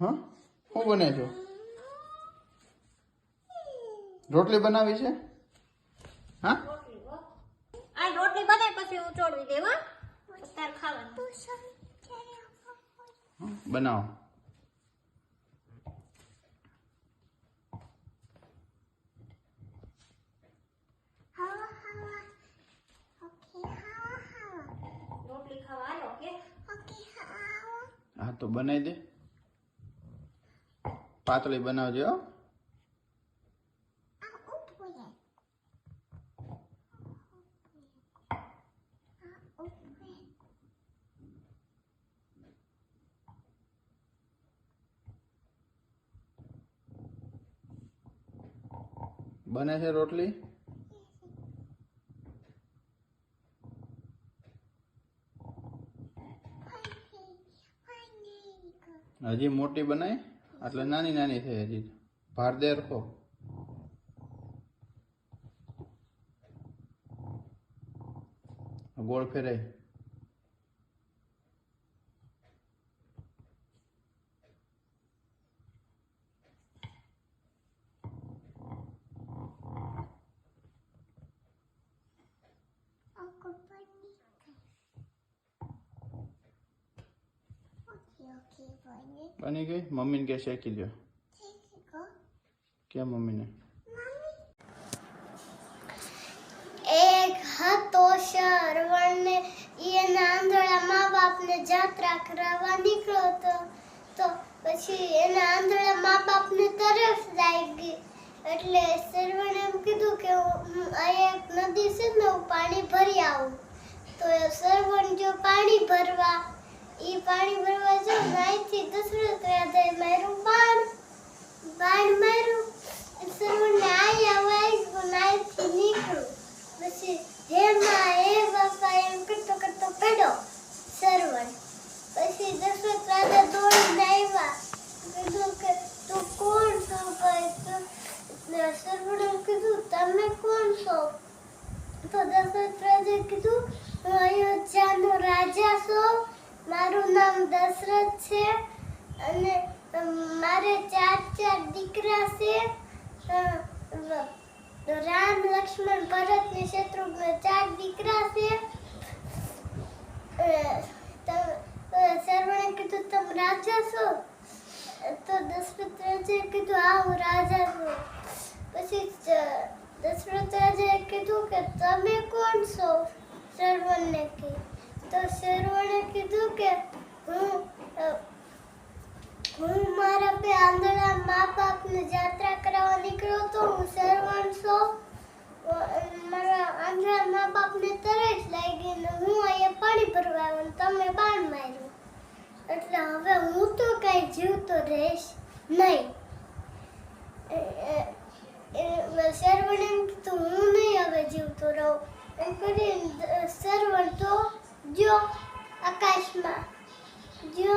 હા? શું બને છો રોટલી બનાવી છે? હા? આ રોટલી બનાવી પછી હું ચોડવી દેવા તાર ખાવાનું. બનાવો. હા તો બનાવી દે. પાતળી બનાવજો હો. બને છે રોટલી હજી મોટી બનાય એટલે નાની નાની થઈ હજી. ભાર દે રખો ગોળ ફેરાય. બની ગઈ મમ્મીને કે શેકી લ્યો કે મમ્મીને એક હતો શરવણને એના આંધળા મા બાપને જાત્રા કરાવવા નીકળ્યો હતો તો પછી એના આંધળા મા બાપને તરફ લાગી એટલે શરવણે એમ કીધું કે એક નદી છે ને હું પાણી ભરી આવું તો એ શરવણ જો પાણી ભરવા ઈ પાણી ભરવા જો નાઈથી દશરથ રાજાએ મારું બાણ બાણ માર્યું શરવણને આયા વાગ્યું નાઈથી નીકળું. પછી હે માં, હે બાપા, એમ કરતો કરતો પડ્યો સરવણ પછી દસરો રાજા દોડ આવ્યા કીધું કે તું કોણ છો ભાઈ તો સરવણે કીધું તમે કોણ છો તો દશરથ રાજાએ કીધું હું અયોધ્યાનો રાજા છું મારું નામ દશરથ છે અને અમ, મારે ચાર ચાર દીકરા છે અ, રામ, લક્ષ્મણ, ભરત ને શત્રુઘ્ન ચાર દીકરા છે. સર્વણે કીધું, તમે રાજા છો? તો દશરથ રાજાએ કીધું, હા, હું રાજા છું. પછી દશરથ રાજાએ કીધું કે, તમે કોણ છો? શર્વણને કે તો શર્વણે કીધું કે, હું મારા આંધળા મા બાપને જાત્રા કરાવવા નીકળ્યો તો હું સરવણ છું. મારા આંધળા મા બાપને તરસ લાગી ને હું અહીંયા પાણી ભરવા આવ્યો તમે બાણ માર્યું. એટલે હવે હું તો કઈ જીવતો રહીશ નહીં. સરવણ એમ કીધું હું નહીં હવે જીવતો રહું. એમ કરીને સરવણ તો જો આકાશમાં, જો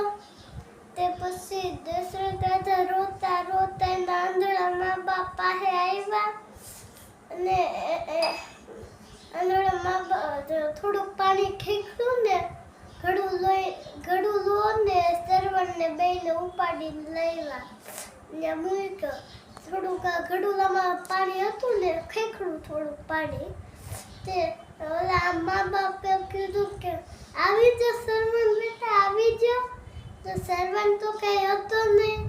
તે પછી દશરથ રાજા રોતા રોતા એના આંધળા મા બાપ પાસે આવ્યા અને આંધળા મા બાપ થોડુંક પાણી ખેંચ્યું ને ઘડું લોહી ઘડું લો ને સરવણને બેને ઉપાડીને લાવ્યા. ને મૂક્યો થોડુંક આ ઘડુલામાં પાણી હતું ને ખેખડું થોડુંક પાણી. તે ઓલા મા બાપે કીધું કે, આવી જાઓ, સરવણ બેટા, આવી જા તો સર્વણ તો કઈ હતો નહીં.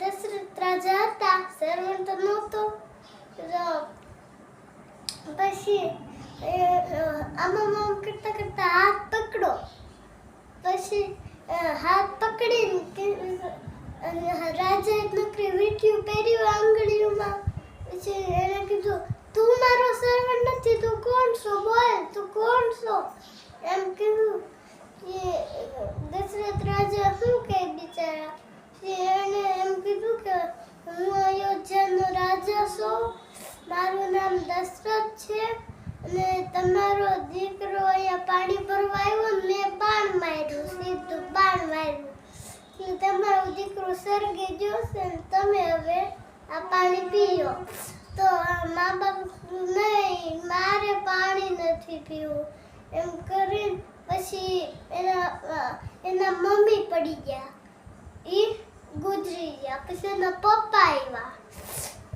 દશરથ રાજા હતા સર્વણ તો નહોતો પછી આમાં આમ કરતા કરતા હાથ પકડો. પછી હાથ પકડીને રાજાએ નકરી વીંટ્યું પહેર્યું આંગળીઓમાં. પછી એને કીધું, તું મારો સર્વન્ટ નથી, તું કોણ છો? બોલ, તું કોણ છો? એમ કીધું. દશરથ રાજા શું કહે બિચારા? એણે એમ કીધું કે, હું અયોધ્યાનો રાજા છું, મારું નામ દશરથ છે અને તમારો દીકરો અહીંયા પાણી ભરવા આવ્યો મેં બાણ માર્યું, સીધું બાણ માર્યું. એટલે તમારો દીકરો સ્વર્ગે ગયો તમે હવે આ પાણી પીઓ. તો મા બાપ, નહીં, મારે પાણી નથી પીવું. એમ કરીને પછી એના એના મમ્મી પડી ગયા. એ ગુજરી ગયા. પછી એના પપ્પા આવ્યા.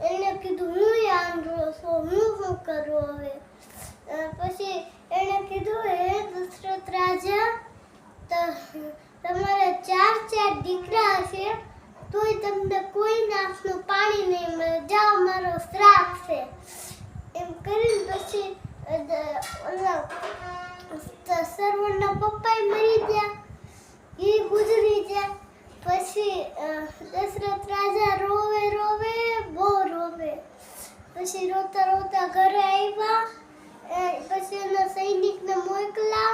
એને કીધું, હું આંધળો છું? હું શું કરું હવે? પછી એણે કીધું, હે દશરથ રાજા તમારે ચાર ચાર દીકરા હશે, તોય તમને કોઈ નાશનું પાણી નહીં મળે. જાઓ, મારો શ્રાપ છે. એમ કરીને પછી ઓલા ત- સરવણના પપ્પાએ મરી ગયા. એ ગુજરી ગયા. પછી દશરથ રાજા રોવે રોવે, બહુ રોવે. પછી રોતા રોતા ઘરે આવ્યા પછી એના સૈનિકને મોકલા.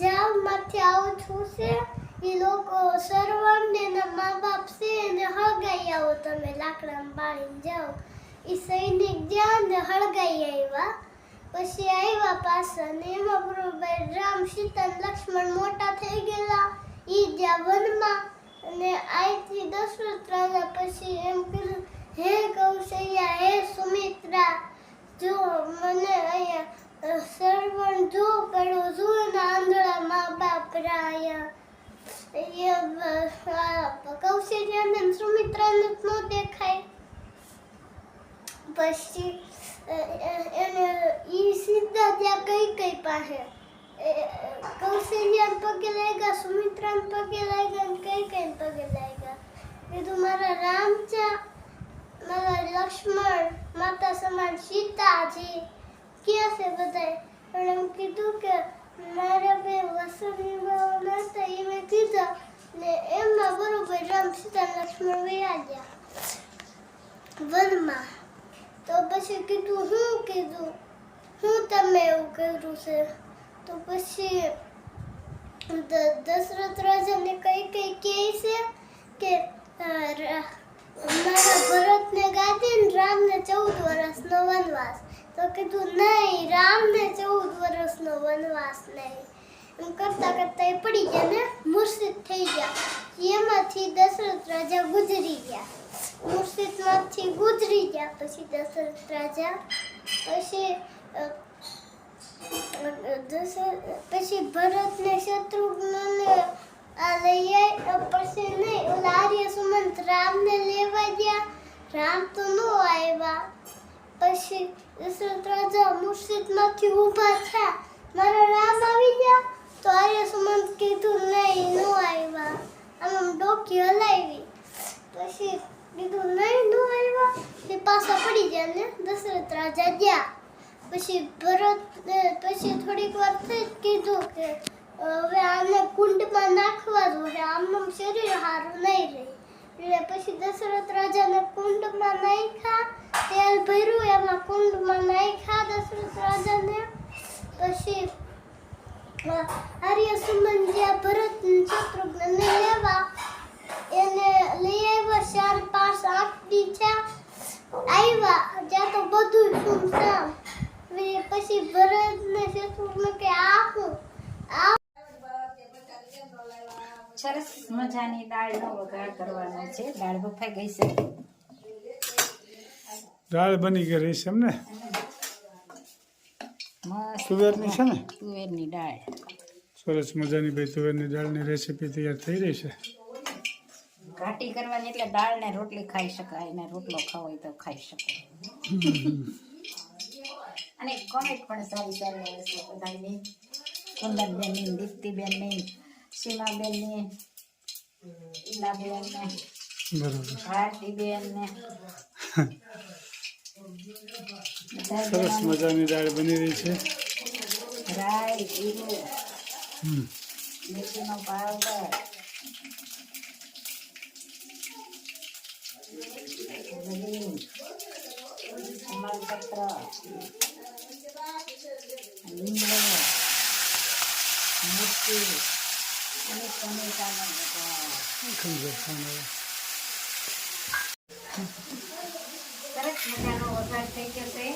જાઓ માથે આવું છું છે એ લોકો સરવણ ને એના મા બાપ છે એને હળગાઈ આવો તમે લાકડામાં બાળીને જાઓ. એ સૈનિક જ્યાં ને હળગાઈ આવ્યા પછી આવ્યા પાછા ને એમાં બરોબર રામ સીતા ને લક્ષ્મણ મોટા થઈ ગયેલા, ઈ જ્યાં વનમાં. અને આઈથી દશરથ રાજા પછી એમ કીધું, હે કૌશલ્યા હે સુમિત્રા, જો મને અહીંયા સરવણ જો પડ્યો જો એના આંધળા મા બાપ રાયા. કૌશલ્યાને ને સુમિત્રાને ન દેખાય. પછી એને ઈ સીધા ત્યાં કઈ કઈ પાસે. કૌશલ્યાન પગે લાગ્યા, સુમિત્રાન પગે લાગ્યા કઈ કઈ પગે લાગ્યા. કીધું, મારા રામ છે મારા લક્ષ્મણ, માતા સમાન સીતાજી, ક્યાં છે બધાય? પણ એમ કીધું કે, મારા બે વસુલીમાં હતા એ મેં કીધા ને એમાં બરોબર રામ સીતા લક્ષ્મણ વૈયા ગયા. વનમાં તો પછી કીધું હું કીધું? હું તમે એવું કર્યું છે? તો પછી દશરથ રાજાને કઈ કઈ કહે છે કે મારા ભરતને ગાદીને રામને ચૌદ વર્ષનો વનવાસ. તો કીધું, નહીં, રામને ચૌદ વર્ષનો વનવાસ નહીં. એમ કરતાં કરતાં એ પડી ગયા ને મૂર્છિત થઈ ગયા. એમાંથી દશરથ રાજા ગુજરી ગયા. મૂર્છિતમાંથી ગુજરી ગયા પછી દશરથ રાજા પછી પછી ભરતને શત્રુઘ્નને આ લઈ પછી નહીં ઓલા આર્ય સુમંત રામને લેવા ગયા રામ તો ન આવ્યા પછી દશરથ રાજા મુર્શિદમાંથી ઊભા થયા મારા રામ આવી ગયા તો આર્ય સુમંત કીધું નહીં નો આવ્યા આમ ડોકી હલાવી કીધું નહીં આવ્યા તે પાછા પડી ગયા ને દશરથ રાજા ગયા પછી ભરત પછી થોડીક વાર થઈ કીધું કે હવે આને કુંડમાં નાખવા દો હવે આમનું શરીર સારું નહીં રહે એટલે પછી દશરથ રાજાને કુંડમાં નાખ્યા તેલ ભર્યું એમાં કુંડમાં નાખ્યા દશરથ રાજાને પછી આર્ય સુમન જ્યાં ભરત શત્રુઘ્નને લેવા એને લઈ આવ્યા ચાર પાંચ આઠ દી થયા આવ્યા. ત્યાં તો બધું સુમસામ પછી ભરતને શત્રુઘ્ન કે આ હું આ સરસ મજાની દાળનો વઘાર કરવાનો છે. દાળ બફાઈ ગઈ છે? દાળ બની ગઈ રહી છે એમને તુવેરની છે ને? તુવેરની દાળ. સરસ મજાની ભાઈ તુવેરની દાળની રેસીપી તૈયાર થઈ રહી છે. ઘાટી કરવાની એટલે દાળ ને રોટલી ખાઈ શકાય ને રોટલો ખાવો હોય તો ખાઈ શકાય. અને કોમેન્ટ પણ સારી સારી આવે છે બધાની. કુંદનબેનની દીપ્તિબેનની સીમાબેનની ઈલાબેનને ભારતીબેનને સરસ મજાની દાળ બની રહી છે. રાઈ જીરું હમ. મેથીનો પાવડર લવિંગ તમાલપત્ર લીમડો મિરચી અને ટમેટાનો વઘાર. સરસ મજાનો વઘાર થઈ ગયો છે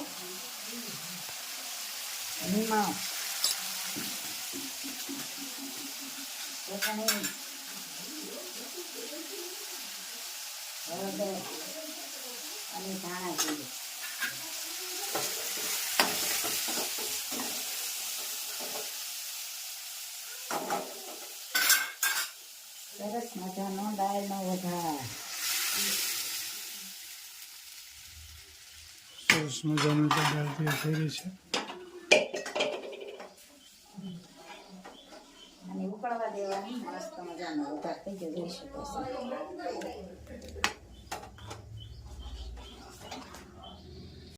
ચટણી હળદર અને ધાણા જોઈએ સરસ મજાનો દાળનો વઘાર. સરસ મજાની દાળ તૈયાર થઈ રહી છે. અને ઉકળવા દેવાની મસ્ત મજાનો વઘાર થઈ ગયો. જોઈ શકો છો.